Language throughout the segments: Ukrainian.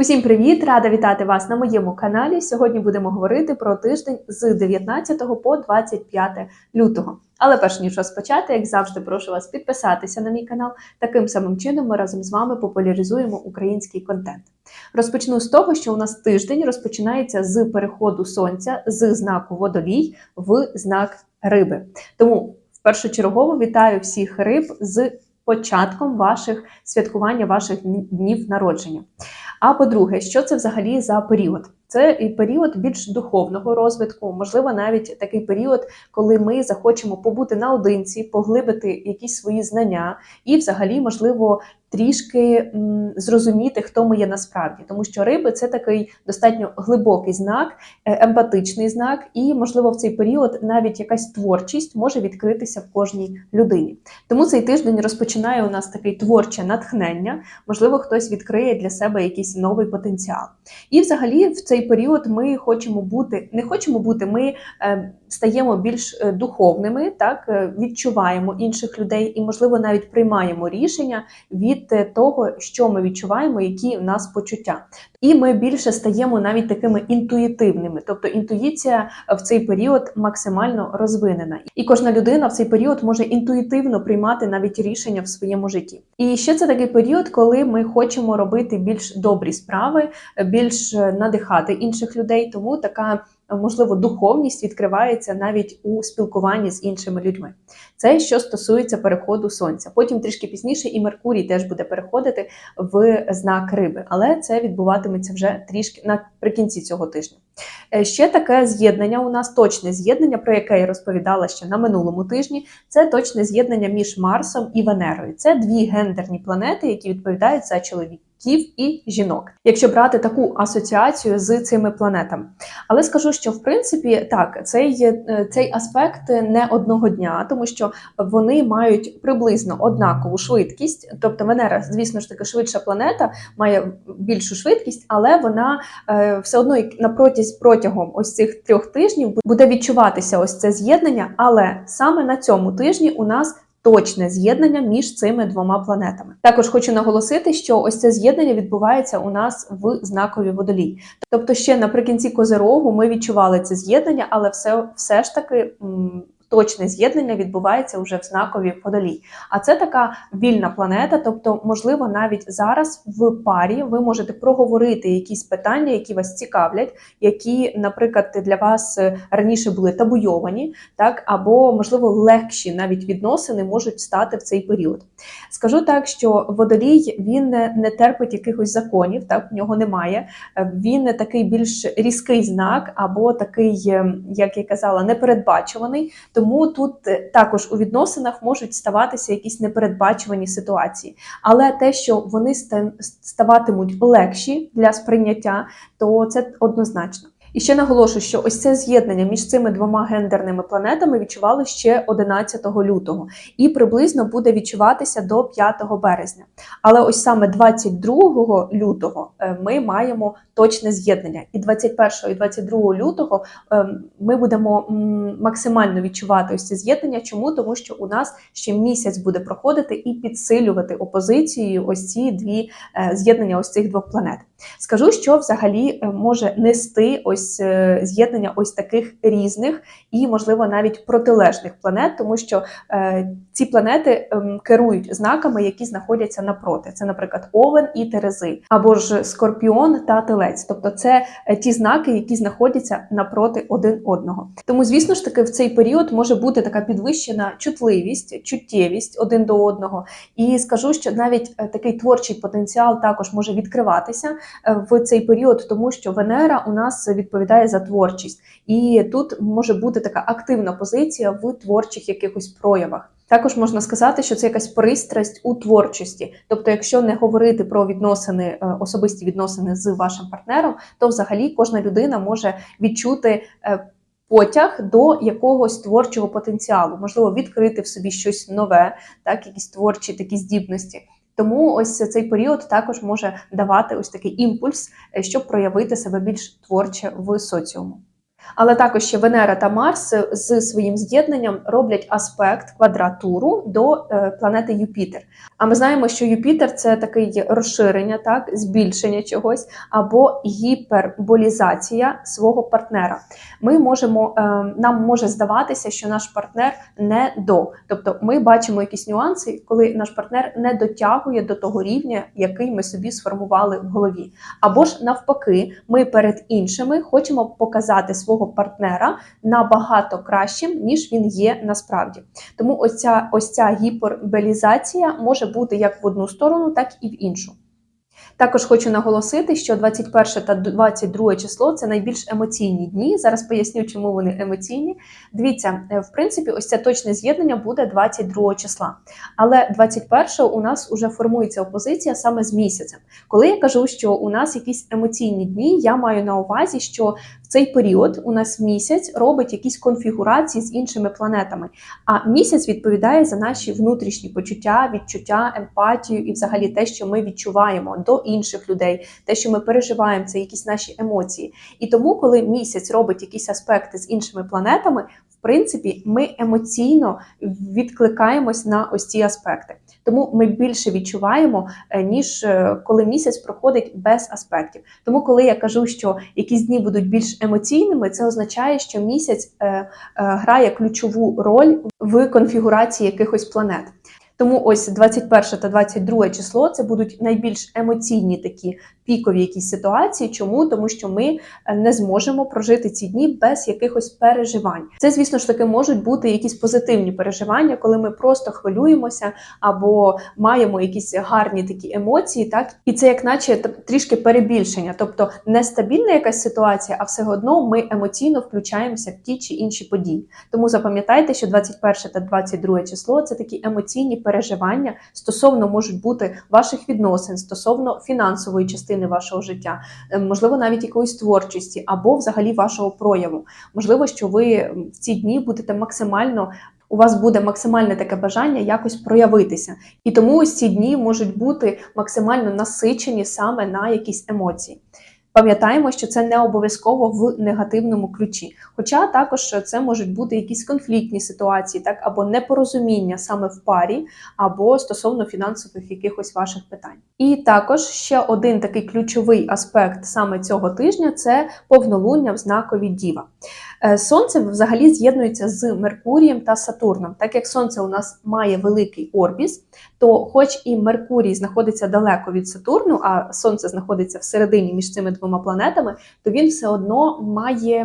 Усім привіт! Рада вітати вас на моєму каналі. Сьогодні будемо говорити про тиждень з 19 по 25 лютого. Але перш ніж розпочати, як завжди, прошу вас підписатися на мій канал. Таким самим чином ми разом з вами популяризуємо український контент. Розпочну з того, що у нас тиждень розпочинається з переходу сонця з знаку водолій в знак риби. Тому першочергово вітаю всіх риб з початком ваших святкування ваших днів народження. А по-друге, що це взагалі за період? Це і період більш духовного розвитку, можливо, навіть такий період, коли ми захочемо побути наодинці, поглибити якісь свої знання, і, взагалі, можливо, трішки зрозуміти, хто ми є насправді, тому що риби це такий достатньо глибокий знак, е, емпатичний знак, і, можливо, в цей період навіть якась творчість може відкритися в кожній людині. Тому цей тиждень розпочинає у нас такий творче натхнення. Можливо, хтось відкриє для себе якийсь новий потенціал. І, взагалі, в цей період ми хочемо бути, не хочемо бути, ми е, стаємо більш е, духовними, так е, відчуваємо інших людей і, можливо, навіть приймаємо рішення від того, що ми відчуваємо, які в нас почуття. І ми більше стаємо навіть такими інтуїтивними, тобто інтуїція в цей період максимально розвинена, і кожна людина в цей період може інтуїтивно приймати навіть рішення в своєму житті. І ще це такий період, коли ми хочемо робити більш добрі справи, надихати інших людей. Тому така можливо духовність відкривається навіть у спілкуванні з іншими людьми. Це що стосується переходу сонця. Потім трішки пізніше і Меркурій теж буде переходити в знак риби, але це відбуватиметься вже трішки наприкінці цього тижня. Е, ще таке з'єднання у нас точне з'єднання, про яке я розповідала ще на минулому тижні. Це точне з'єднання між Марсом і Венерою. Це дві гендерні планети, які відповідають за чоловік і жінок, якщо брати таку асоціацію з цими планетами. Але скажу, що в принципі так, цей е, цей аспект не одного дня, тому що вони мають приблизно однакову швидкість. Тобто Венера, звісно ж таки, швидша планета, має більшу швидкість, але вона е, все одно на протягом ось цих трьох тижнів буде відчуватися ось це з'єднання. Але саме на цьому тижні у нас точне з'єднання між цими двома планетами. Також хочу наголосити, що ось це з'єднання відбувається у нас в знакові водолій. Тобто, ще наприкінці козирогу ми відчували це з'єднання, але все, все ж таки точне з'єднання відбувається вже в знакові водолій. А це така вільна планета, тобто, можливо, навіть зараз в парі ви можете проговорити якісь питання, які вас цікавлять, які, наприклад, для вас е, раніше були табуйовані, так або можливо легші навіть відносини можуть стати в цей період. Скажу так, що водолій він не терпить якихось законів, так в нього немає. Е, він такий більш різкий знак, або такий, ем, як я казала, непередбачуваний. Тому тут е, також у відносинах можуть ставатися якісь непередбачувані ситуації. Але те, що вони ставатимуть легші для сприйняття, то це однозначно. І ще наголошую, що ось це з'єднання між цими двома гендерними планетами відчували ще 11 лютого і приблизно буде відчуватися до 5 березня. Але ось саме 22 лютого е, ми маємо точне з'єднання. І 21 і 22 лютого ем, ми будемо максимально відчувати ось це з'єднання. Чому? Тому що у нас ще місяць буде проходити і підсилювати опозицією ось ці дві е, з'єднання ось цих двох планет. Скажу, що взагалі е, може нести ось е, з'єднання ось таких різних і, можливо, навіть протилежних планет, тому що е, ці планети е, керують знаками, які знаходяться напроти. Це, наприклад, Овен і Терези, або ж Скорпіон та Телець. Тобто, це ті знаки, які знаходяться напроти один одного. Тому, звісно ж таки, в цей період може бути така підвищена чутливість, чуттєвість один до одного. І скажу, що навіть такий творчий потенціал також може відкриватися. Е, в цей період, тому що Венера у нас відповідає за творчість, і тут може бути така активна позиція в творчих якихось проявах. Також можна сказати, що це якась пристрасть у творчості. Тобто, якщо не говорити про відносини, е, особисті відносини з вашим партнером, то взагалі кожна людина може відчути. Е, потяг до якогось творчого потенціалу, можливо, відкрити в собі щось нове, так якісь творчі такі здібності. Тому ось цей період також може давати ось такий імпульс, е, щоб проявити себе більш творче в соціуму. Але також ще Венера та Марс з своїм з'єднанням роблять аспект квадратуру до е, планети Юпітер. А ми знаємо, що Юпітер це такий розширення, так, збільшення чогось або гіперболізація свого партнера. Ми можемо, е, нам може здаватися, що наш партнер не до. Тобто ми бачимо якісь нюанси, коли наш партнер не дотягує до того рівня, який ми собі сформували в голові. Або ж навпаки, ми перед іншими хочемо показати свого партнера набагато кращим, ніж він є насправді. Тому ось ця, ось ця гіперболізація може бути як в одну сторону, так і в іншу. Також хочу наголосити, що 21 та 22 число це найбільш емоційні дні. Зараз поясню, чому вони емоційні. Дивіться, е, в принципі, ось це точне з'єднання буде 22 числа. Але 21 у нас вже формується опозиція саме з місяцем. Коли я кажу, що у нас якісь емоційні дні, я маю на увазі, що цей період у нас місяць робить якісь конфігурації з іншими планетами. А місяць відповідає за наші внутрішні почуття, відчуття, емпатію і взагалі те, що ми відчуваємо до інших людей, те, що ми переживаємо, це якісь наші емоції. І тому, коли місяць робить якісь аспекти з іншими планетами, принципі, ми емоційно відкликаємось на ось ці аспекти. Тому ми більше відчуваємо, е, ніж е, коли місяць проходить без аспектів. Тому, коли я кажу, що якісь дні будуть більш емоційними, це означає, що місяць е, грає ключову роль в конфігурації якихось планет. Тому ось 21 та 22 число це будуть найбільш емоційні такі пікові якісь ситуації. Чому? Тому що ми е, не зможемо прожити ці дні без якихось переживань. Це, звісно ж таки, можуть бути якісь позитивні переживання, коли ми просто хвилюємося або маємо якісь гарні такі емоції, так і це, як наче трішки перебільшення, тобто нестабільна якась ситуація, а все одно ми емоційно включаємося в ті чи інші події. Тому запам'ятайте, що 21 та 22 число це такі емоційні стосовно можуть бути ваших відносин, стосовно фінансової частини вашого життя, е, можливо, навіть якоїсь творчості або взагалі вашого прояву. Можливо, що ви в ці дні будете максимально. У вас буде максимальне таке бажання якось проявитися, і тому ось ці дні можуть бути максимально насичені саме на якісь емоції. Пам'ятаємо, що це не обов'язково в негативному ключі. Хоча також це можуть бути якісь конфліктні ситуації, так або непорозуміння саме в парі, або стосовно фінансових якихось ваших питань. І також ще один такий ключовий аспект саме цього тижня це повнолуння в знакові діва. Е, Сонце взагалі з'єднується з Меркурієм та Сатурном. Так як Сонце у нас має великий орбіс, то, хоч і Меркурій знаходиться далеко від Сатурну, а Сонце знаходиться всередині між цими двома планетами, то він все одно має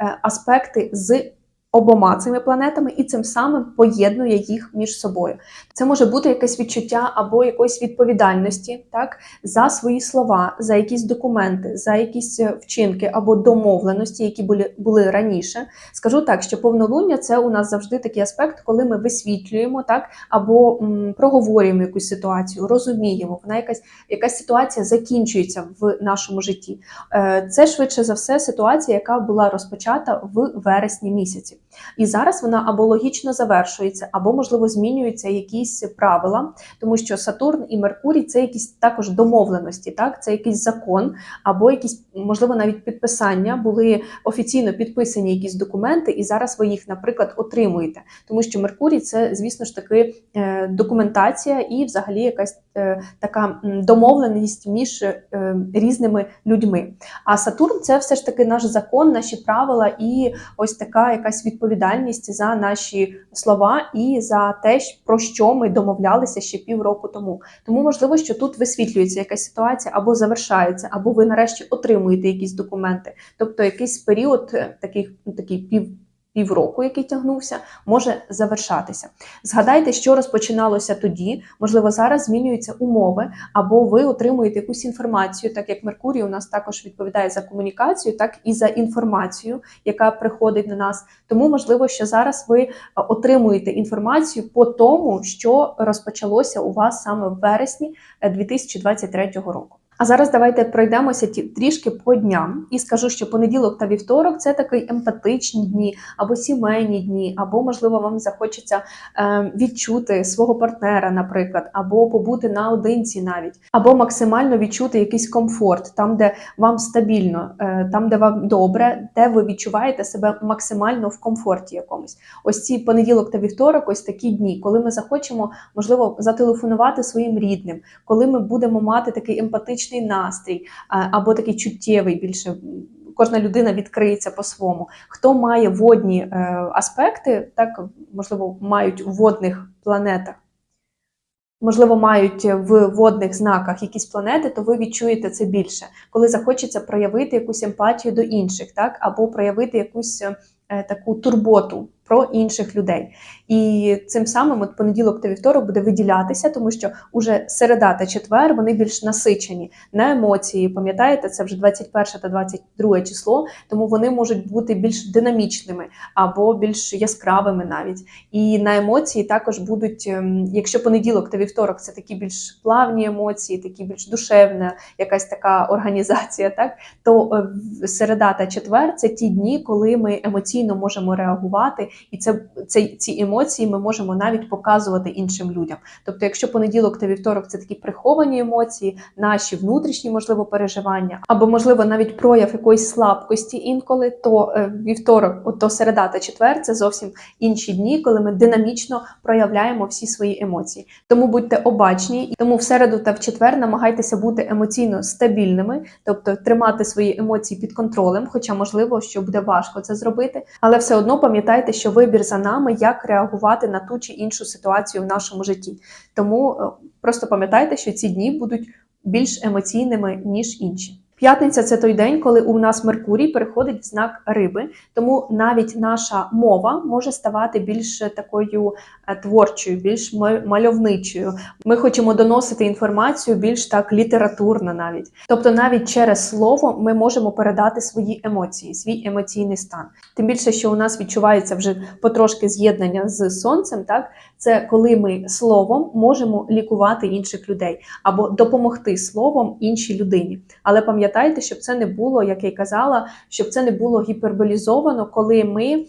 е, аспекти з обома цими планетами і цим самим поєднує їх між собою. Це може бути якесь відчуття або якоїсь відповідальності, так за свої слова, за якісь документи, за якісь е, вчинки або домовленості, які були були раніше. Скажу так, що повнолуння це у нас завжди такий аспект, коли ми висвітлюємо так або м, проговорюємо якусь ситуацію, розуміємо, вона якась якась ситуація закінчується в нашому житті. Е, Це швидше за все ситуація, яка була розпочата в вересні місяці. І зараз вона або логічно завершується, або, можливо, змінюються якісь правила, тому що Сатурн і Меркурій це якісь також домовленості, так це якийсь закон, або якісь, можливо, навіть підписання були офіційно підписані якісь документи, і зараз ви їх, наприклад, отримуєте. Тому що Меркурій це, звісно ж таки, е, документація і, взагалі, якась така домовленість між е, різними людьми. А Сатурн це все ж таки наш закон, наші правила і ось така якась відповідальність за наші слова і за те, про що ми домовлялися ще півроку тому. Тому можливо, що тут висвітлюється якась ситуація або завершається, або ви нарешті отримуєте якісь документи, тобто якийсь період таких такий пів півроку, який тягнувся, може завершатися. Згадайте, що розпочиналося тоді. Можливо, зараз змінюються умови, або ви отримуєте якусь інформацію, так як Меркурій у нас також відповідає за комунікацію, так і за інформацію, яка приходить на нас. Тому можливо, що зараз ви отримуєте інформацію по тому, що розпочалося у вас саме в вересні 2023 року. А зараз давайте пройдемося трішки по дням і скажу, що понеділок та вівторок це такий емпатичні дні, або сімейні дні, або можливо вам захочеться е, відчути свого партнера, наприклад, або побути наодинці навіть, або максимально відчути якийсь комфорт, там, де вам стабільно, е, там, де вам добре, де ви відчуваєте себе максимально в комфорті якомусь. Ось ці понеділок та вівторок, ось такі дні, коли ми захочемо, можливо, зателефонувати своїм рідним, коли ми будемо мати такий емпатичний настрій, або такий чуттєвий більше. Кожна людина відкриється по-своєму. Хто має водні е, аспекти, так можливо, мають у водних планетах, можливо, мають в водних знаках якісь планети, то ви відчуєте це більше, коли захочеться проявити якусь емпатію до інших, так або проявити якусь е, таку турботу про інших людей. І цим самим от понеділок та вівторок буде виділятися, тому що уже середа та четвер вони більш насичені на емоції. Пам'ятаєте, це вже 21 та 22 число, тому вони можуть бути більш динамічними або більш яскравими навіть. І на емоції також будуть, ем, якщо понеділок та вівторок це такі більш плавні емоції, такі більш душевна, якась така організація, так то е, середа та четвер це ті дні, коли ми емоційно можемо реагувати, і це, це ці емоції ми можемо навіть показувати іншим людям. Тобто, якщо понеділок та вівторок це такі приховані емоції, наші внутрішні, можливо, переживання, або можливо навіть прояв якоїсь слабкості інколи, то е, вівторок, от то середа та четвер це зовсім інші дні, коли ми динамічно проявляємо всі свої емоції. Тому будьте обачні, і тому в середу та в четвер намагайтеся бути емоційно стабільними, тобто тримати свої емоції під контролем, хоча можливо, що буде важко це зробити, але все одно пам'ятайте, що вибір за нами, як реагувати на ту чи іншу ситуацію в нашому житті. Тому е, просто пам'ятайте, що ці дні будуть більш емоційними ніж інші. П'ятниця це той день, коли у нас Меркурій переходить в знак риби, тому навіть наша мова може ставати більш такою е, творчою, більш мальовничою. Ми хочемо доносити інформацію більш так літературно навіть. Тобто, навіть через слово ми можемо передати свої емоції, свій емоційний стан. Тим більше, що у нас відчувається вже потрошки з'єднання з сонцем, так це коли ми словом можемо лікувати інших людей або допомогти словом іншій людині. Але пам'ятайте, щоб це не було, як я й казала, щоб це не було гіперболізовано, коли ми.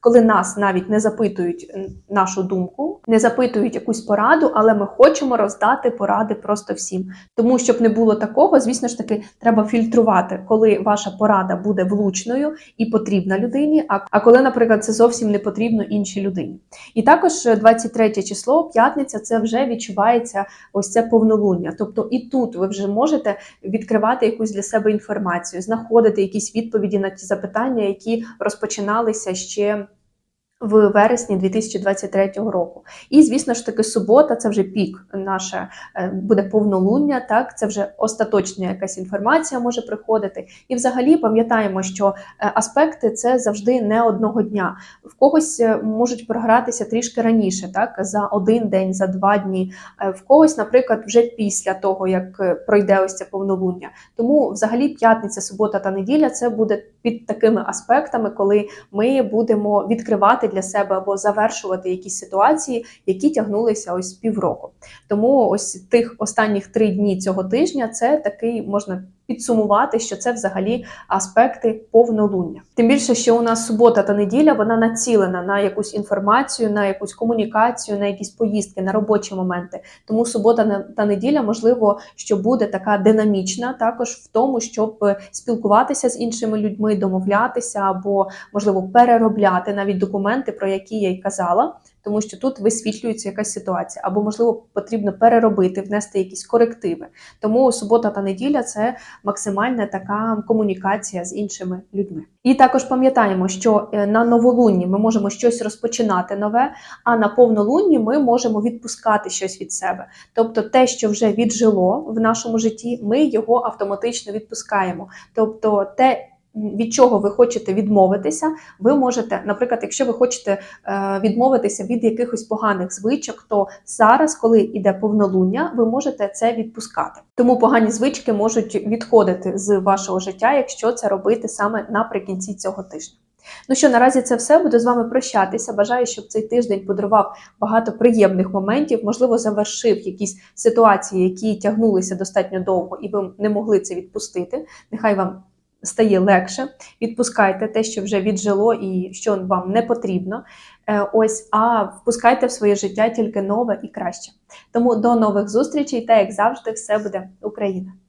Коли нас навіть не запитують нашу думку, не запитують якусь пораду, але ми хочемо роздати поради просто всім. Тому щоб не було такого, звісно ж таки, треба фільтрувати, коли ваша порада буде влучною і потрібна людині, а, коли, наприклад, це зовсім не потрібно іншій людині. І також е, 23 число, п'ятниця, це вже відчувається ось це повнолуння. Тобто і тут ви вже можете відкривати якусь для себе інформацію, знаходити якісь відповіді на ті запитання, які розпочиналися ще. В вересні 2023 року, і звісно ж таки субота це вже пік наше е, буде повнолуння. Так, це вже остаточна якась інформація може приходити. І взагалі пам'ятаємо, що е, аспекти це завжди не одного дня. В когось е, можуть програтися трішки раніше, так за один день, за два дні. В когось, наприклад, вже після того, як пройде ось це повнолуння. Тому, взагалі, п'ятниця, субота та неділя це буде під такими аспектами, коли ми будемо відкривати для себе або завершувати якісь ситуації, які тягнулися ось півроку. Тому ось тих останніх три дні цього тижня це такий можна підсумувати, що це взагалі аспекти повнолуння. Тим більше, що у нас субота та неділя вона націлена на якусь інформацію, на якусь комунікацію, на якісь поїздки, на робочі моменти. Тому субота та неділя, можливо, що буде така динамічна, також в тому, щоб е, спілкуватися з іншими людьми, домовлятися або можливо переробляти навіть документи, про які я й казала. Тому що тут висвітлюється якась ситуація, або можливо потрібно переробити, внести якісь корективи. Тому субота та неділя це максимальна така комунікація з іншими людьми. І також пам'ятаємо, що е, на новолунні ми можемо щось розпочинати нове, а на повнолунні ми можемо відпускати щось від себе. Тобто, те, що вже віджило в нашому житті, ми його автоматично відпускаємо. Тобто, те. Від чого ви хочете відмовитися, ви можете, наприклад, якщо ви хочете е, відмовитися від якихось поганих звичок, то зараз, коли йде повнолуння, ви можете це відпускати. Тому погані звички можуть відходити з вашого життя, якщо це робити саме наприкінці цього тижня. Ну що, наразі це все. Буду з вами прощатися. Бажаю, щоб цей тиждень подарував багато приємних моментів, можливо, завершив якісь ситуації, які тягнулися достатньо довго, і ви не могли це відпустити. Нехай вам стає легше. Відпускайте те, що вже віджило і що вам не потрібно. Е, Ось, а впускайте в своє життя тільки нове і краще. Тому до нових зустрічей, та як завжди, все буде Україна!